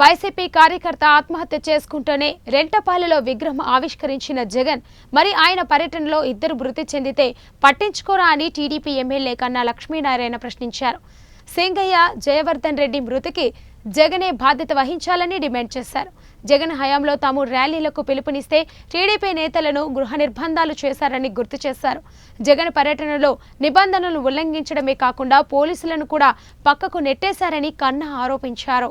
YCP కార్యకర్త ఆత్మహత్య చేసుకుంటూనే రెంటపాలెలో విగ్రహం ఆవిష్కరించిన జగన్ మరి ఆయన పర్యటనలో ఇద్దరు మృతి చెందితే పట్టించుకోరా అని టీడీపీ ఎమ్మెల్యే కన్నా లక్ష్మీనారాయణ ప్రశ్నించారు. సింగయ్య జయవర్ధన్ రెడ్డి మృతికి జగనే బాధ్యత వహించాలని డిమాండ్ చేశారు. జగన్ హయాంలో తాము ర్యాలీలకు పిలుపునిస్తే టీడీపీ నేతలను గృహ నిర్బంధాలు చేశారని గుర్తు చేశారు. జగన్ పర్యటనలో నిబంధనలు ఉల్లంఘించడమే కాకుండా పోలీసులను కూడా పక్కకు నెట్టేశారని కన్నా ఆరోపించారు.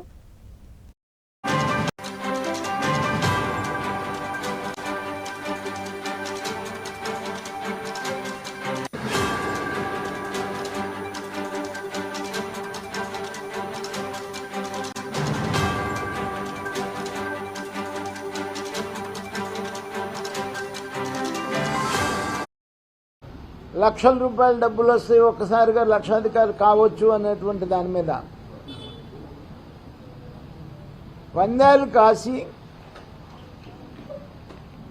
లక్షల రూపాయల డబ్బులు వస్తాయి ఒక్కసారిగా లక్షాధికారి కావచ్చు అనేటువంటి దాని మీద. పందాలు కాసి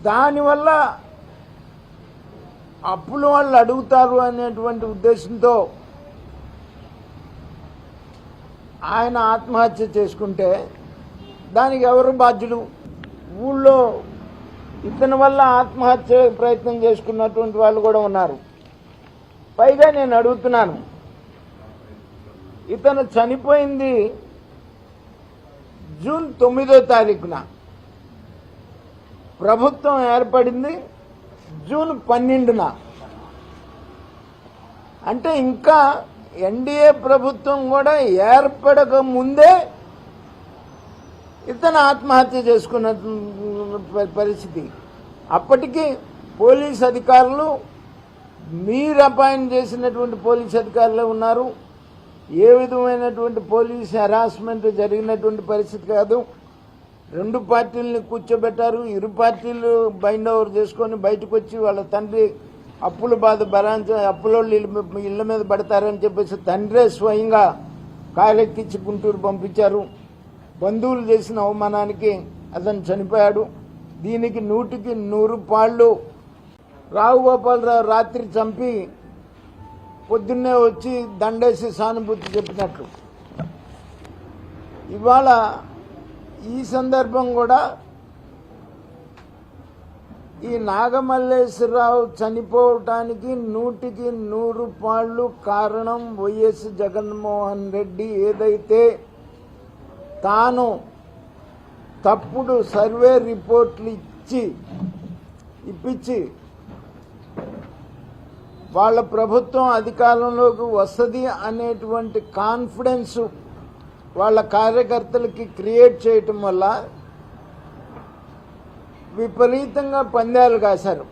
దానివల్ల అప్పులు వాళ్ళు అడుగుతారు అనేటువంటి ఉద్దేశంతో ఆయన ఆత్మహత్య చేసుకుంటే దానికి ఎవరు బాధ్యులు? ఊళ్ళో ఇతని వల్ల ఆత్మహత్య ప్రయత్నం చేసుకున్నటువంటి వాళ్ళు కూడా ఉన్నారు. పైగా నేను అడుగుతున్నాను. ఇతను చనిపోయింది జూన్ తొమ్మిదో తారీఖున. ప్రభుత్వం ఏర్పడింది జూన్ పన్నెండున. అంటే ఇంకా ఎన్డీఏ ప్రభుత్వం కూడా ఏర్పడక ముందే ఇతను ఆత్మహత్య చేసుకున్న పరిస్థితి. అప్పటికి పోలీస్ అధికారులు మీరు అపాయింట్ చేసినటువంటి పోలీస్ అధికారులే ఉన్నారు. ఏ విధమైనటువంటి పోలీస్ హెరాస్మెంట్ జరిగినటువంటి పరిస్థితి కాదు. రెండు పార్టీలని కూర్చోబెట్టారు. ఇరు పార్టీలు బైండ్ ఓవర్ చేసుకొని బయటకు వచ్చి వాళ్ళ తండ్రి అప్పుల బాధ భరాంచ అప్పులోళ్ళు ఇళ్ళ ఇళ్ళ మీద పడతారని చెప్పేసి తండ్రే స్వయంగా కారెక్కించి గుంటూరు పంపించారు. బంధువులు చేసిన అవమానానికి అతను చనిపోయాడు. దీనికి నూటికి నూరు పాళ్ళు రావు గోపాలరావు రాత్రి చంపి పొద్దున్నే వచ్చి దండేసి సానుభూతి చెప్పినట్లు ఇవాళ ఈ సందర్భం కూడా ఈ నాగమల్లేశ్వరరావు చనిపోవటానికి నూటికి నూరు పాళ్ళు కారణం వైఎస్ జగన్మోహన్ రెడ్డి ఏదైతే తాను తప్పుడు సర్వే రిపోర్ట్లు ఇచ్చి ఇప్పించి వాళ్ళ ప్రభుత్వం అధికారంలోకి వస్తుంది అనేటువంటి కాన్ఫిడెన్స్ వాళ్ళ కార్యకర్తలకి క్రియేట్ చేయటం వల్ల విపరీతంగా పందాలు కాశారు.